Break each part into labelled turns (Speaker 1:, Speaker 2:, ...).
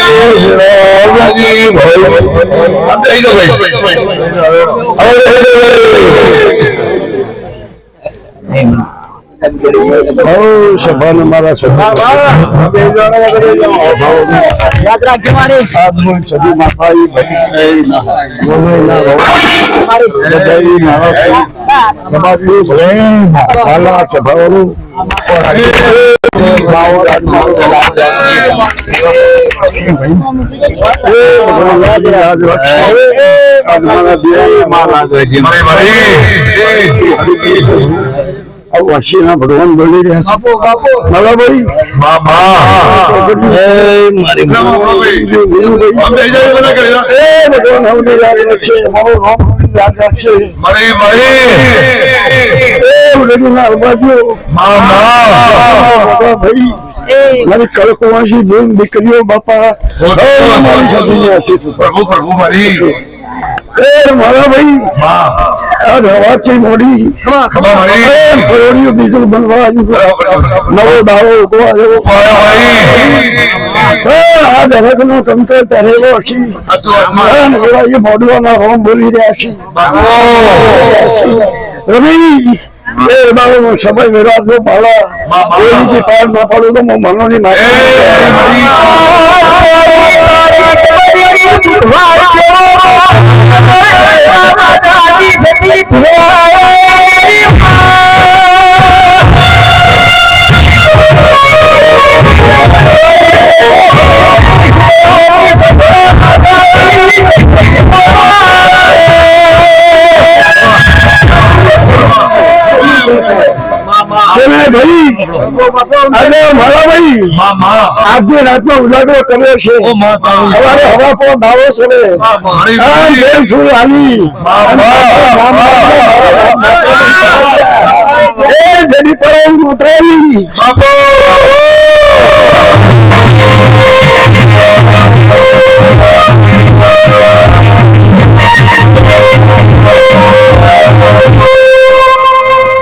Speaker 1: કરીએ છીએ મોગલમાં દરવાજો કરવાનો
Speaker 2: આવી જાઓ
Speaker 1: હા આવી જાઓ.
Speaker 3: સભાને મારા સભા
Speaker 4: યાદ રાખજો મારી
Speaker 3: આદમન સદી માતાઈ ભઈ બોલે ના રો બધાઈ વશીના ભગવાન બોલી રહ્યા મારી ભાઈ. મારી કડકવાસી બેન દીકરીઓ બાપા.
Speaker 2: પ્રભુ પ્રભુ મારી.
Speaker 3: એ મારા ભાઈ. આ રવાથી મોડી.
Speaker 2: ખબર
Speaker 3: ફરોડીઓ બીજું બનવા આવ્યું નવો દાવો ઊભો આવ્યો. એ આ દરકનો કંકર પહેરેલો હશી અને પેલા એ મોડવાના રોમ બોલી રહ્યા છે. રવિ સમય વિરાજ નો એની પાર ના પાડું તો હું મનોની ભાઈ? અરે મારા ભાઈ આજની રાતનો ઉજાગરો કર્યો છે. સવારે હવા પર દાવો છે છું. આલી એ જેની પર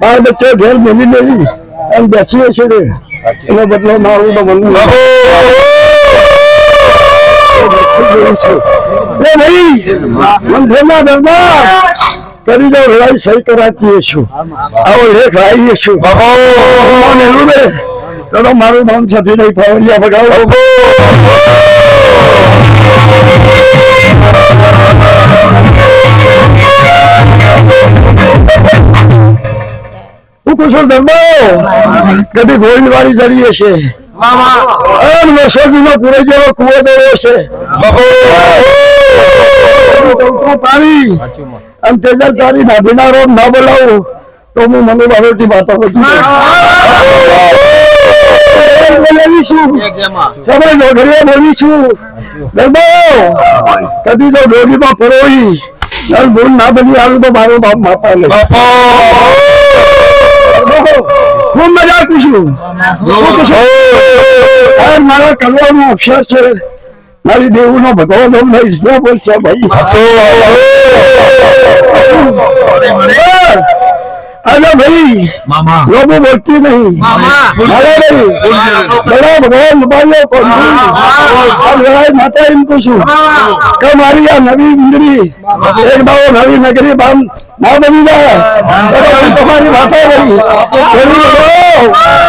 Speaker 3: બાર બચ્ચે ઘેર મેલી મેલી એમ બેસીએ છીએ એનો બદલો મારું તો બનવું એ ભાઈ મંદિરના દરબાર. કરી દો લડાઈ સહી કરાતી છું. આવો લેખ લાવીએ છું. ને ચલો મારું નામ સાથે નહીં ફાવડિયા ભગાવો. કુશળ દરબાર કદી ગોળી વાળી જડીએ છે. અન વર્ષોજીનો પૂરે જેવો કુવો દેવો છે. તડકો અને તેજલ તારી નાભીના રોડ ના બોલાવું. તો હું મને બારોટી વાતો બધું કદી તો ડોડીમાં ભૂલ ના બની આવ્યું તો મારો બાપ માતા લે. ખૂબ મજા કીશું આ મારા કરવાનું અક્ષર છે. મારી દેવું નો ભગવાન અમને ઈચ્છા બોલશે ભાઈ. અરે ભાઈ લોકો બોલતી નહીં. અરે ભાઈ બડા ભગવાન લબાયો કોણ આ લડાઈ માતા એમ પૂછું કે મારી આ નવી ઇન્દ્રી એક બાવો નવી નગરી બામ ના બની જાય. તમારી માતા ભાઈ એવી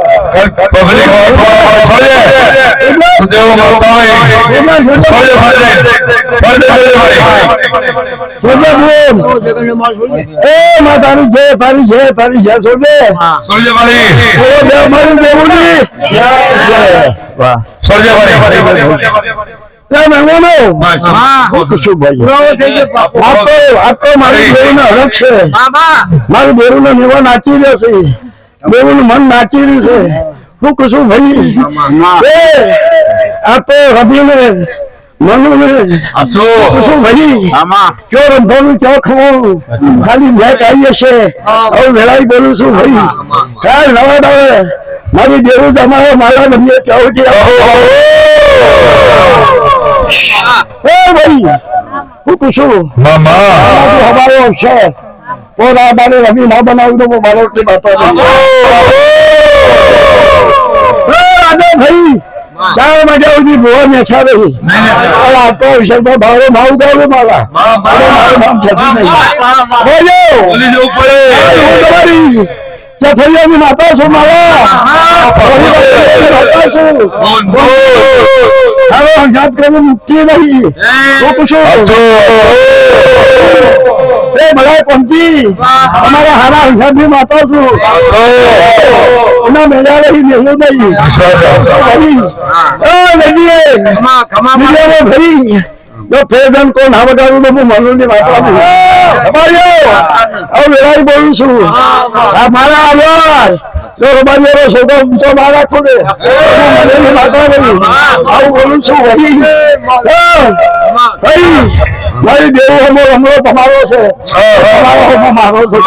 Speaker 2: પબ્લિક સોજે. સુદેવ બાપા સોજે ફરજે. ફરજે સોજે મારી.
Speaker 3: સોજે એ માં છે તારી છે તારી છે સોજે
Speaker 2: સોજે મારી.
Speaker 3: ઓ દેવ મારી દેવુની
Speaker 2: સોજે મારી.
Speaker 3: ભાઈ છે. મારું દેવુંનો નાચી રહ્યો છે દેવુંનું મન નાચી રહ્યું છે. હું. કશું ભાઈ એ આ તો રબીને મનુને
Speaker 2: હાચું.
Speaker 3: કશું ભાઈ કયો રંધોનું કયો ખવું ખાલી ભેટ આવી હશે હવે વેળાઈ બોલું છું ભાઈ કાલ નવા દાડે. મારી દેવું તમારે મારા ગમે કેવું કે એ ભાઈ હું પૂછું
Speaker 2: મામા.
Speaker 3: હવારો આવશે. પોરા બારે રમી ના બનાવું તો હું મારો એટલી બાતો આજે ભાઈ ચાર વાગ્યા સુધી ભુવા મેછા રહી. હવે આ તો વિષયમાં ભાવે ભાવ ગાવે મારા. મારું નામ થતું નહીં બોલો. તમારી જથરિયાની માતા છું મારા. માતા છું. હવે અંજાત કરીને મુક્તિ નહીં. હું પૂછું. એ બધા પંથી અમારા હારા અંજાતની માતા છું. એના મેળા રહી મેળ્યો નહીં. ભાઈ. ફેરદન કોણ હા બગાડું તો હું મનુની માતા છું તમારી બોલું છું. મારા આવ્યા રબાજીનો છોકરો ઊંચો બહાર રાખો ને. માતા આવું બોલું છું. ભાઈ ભાઈ મારી દેવું હમો હમરો તમારો છે. તમારો હમો મારો છે.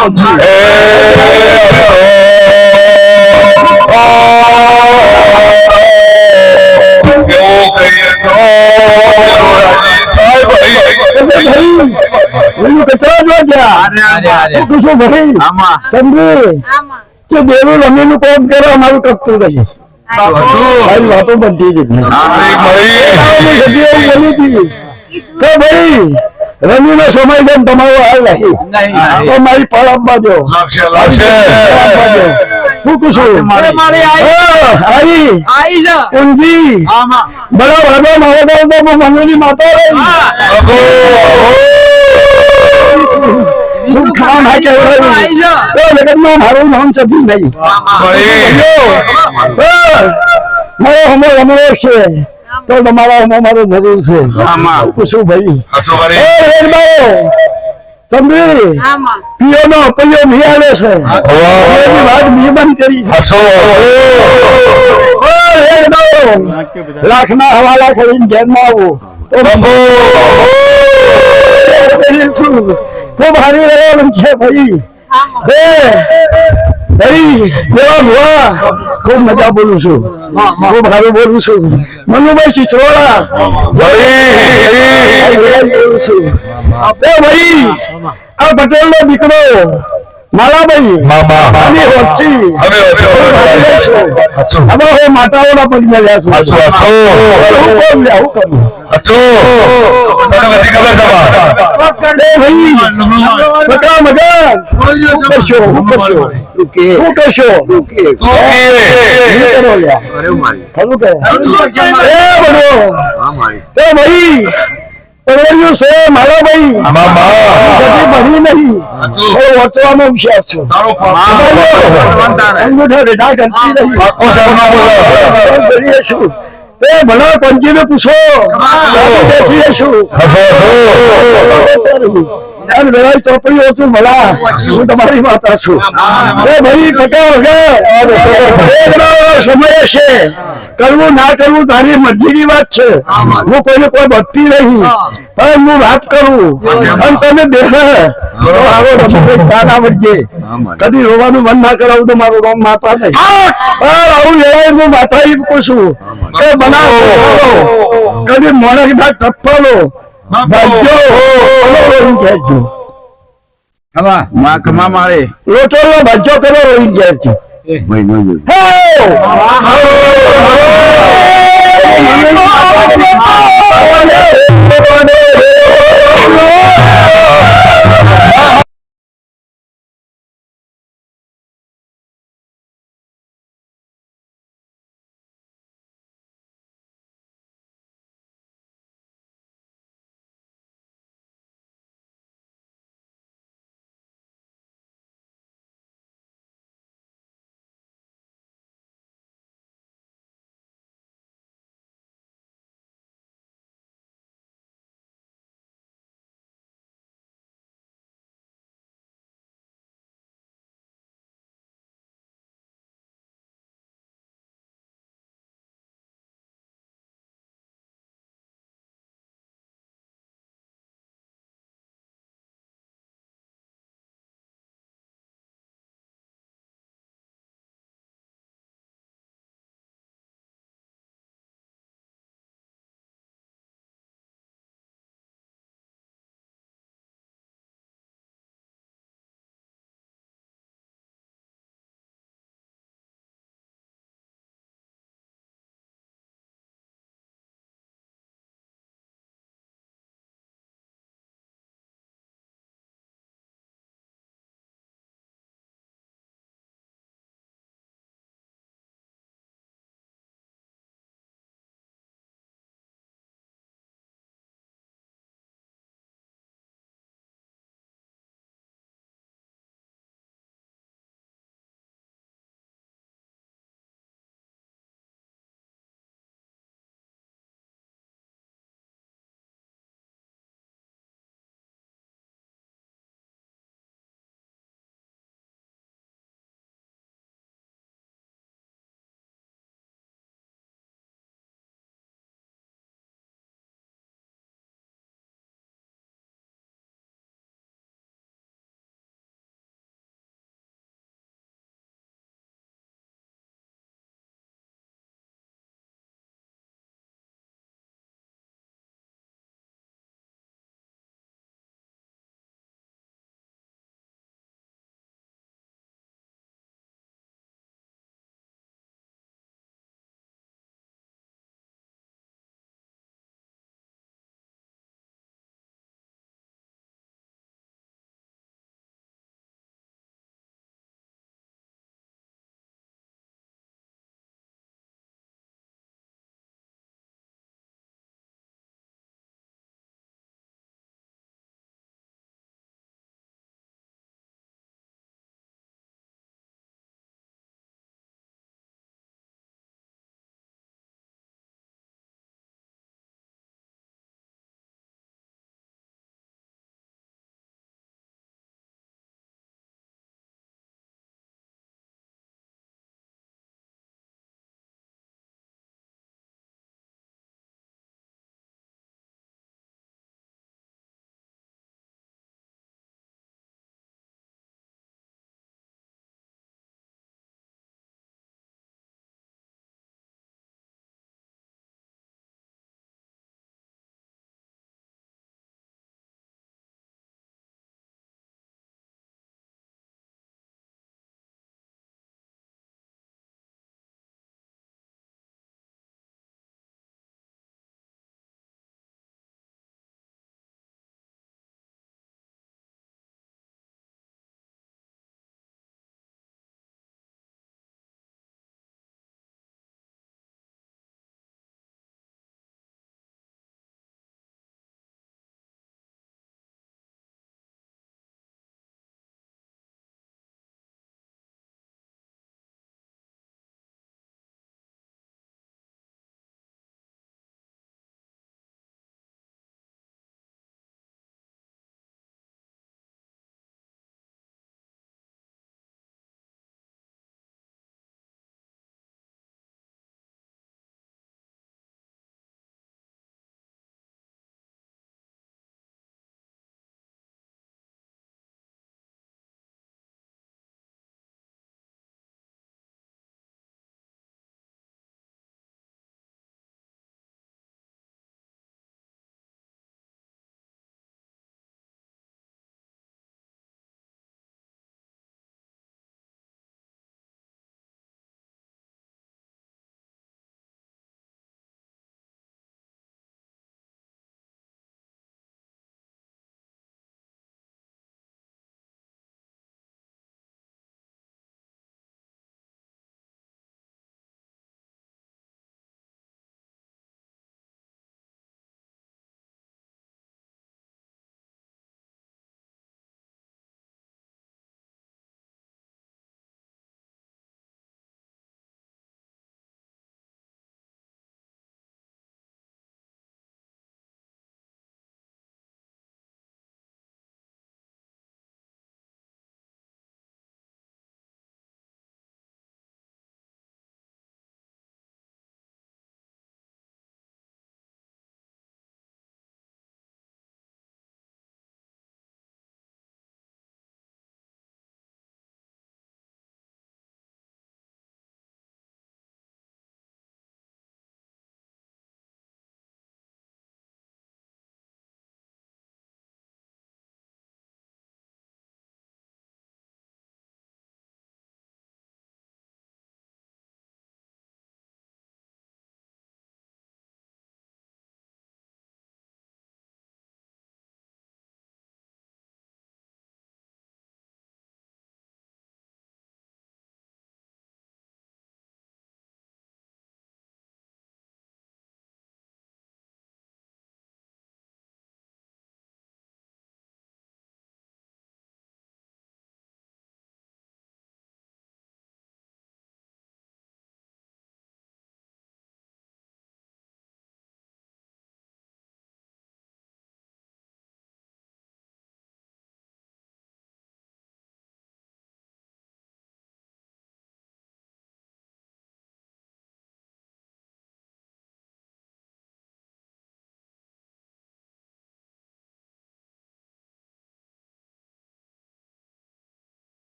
Speaker 3: કચરા જો ગયા છું ભાઈ સમજી કે દેવું રમીનું કોમ કરે? અમારું કરતું રહીએ વાતો બનતી હતી. કે ભાઈ રમીનો સમય જેમ તમારો હાલ નહીં. તો મારી પાળ આપવા દો. આપવા દો. હું કહું છું? હા, આવી ઊંઘી બડા વાદો મારો ગાવ તો મમ્મીની માતા રહી. હું ખાવા ના કહેવાય તો જગતમાં મારું નામ ચતું નહીં મારો હમો હમો છે તો તમારા હમો મારો જરૂર છે હું પૂછું ભાઈ એ રેડબાઓ સમજી પીઓ પિયોનો પૈયો મિયાલો છે એની વાત મેં બંધ કરી લાખ ના હવાલા કરીને ઘેરમાં આવું તો ખૂબ હારી રહેવાનું છે ભાઈ. ભુવા. ખૂબ મજા બોલું છું. ખૂબ સારું બોલું છું. મનુભાઈ ચિત્રોડા બોલું છું એ ભાઈ આ પટેલ નો દીકરો. માતાઓના પડી ગયા છું હું કોણ લે હું કરું? એ ભાઈ પરવર્યું છે મારા ભાઈ ભણી નહીં વચવાનો વિશ્વાસ છે એ ભણા પંચીને પૂછો અને વેરાઈ ચોપડીઓ છું ભલા. હું તમારી માતા છું. એ ભાઈ ટકા વગર સમય છે. કરવું ના કરવું તારી મરજીની વાત છે. હું કોઈને કોઈ ભક્તિ નહીં. પણ હું વાત કરું. અને તમે દેખ તો આવો રમતો દાન આવડજે. કદી રોવાનું મન ના કરાવું તો મારું રોમ માતા નહીં. પણ આવું લેવાય હું માતા કહું છું એ બનાવો. કદી મોણક ના ટપ્પાલો ભજો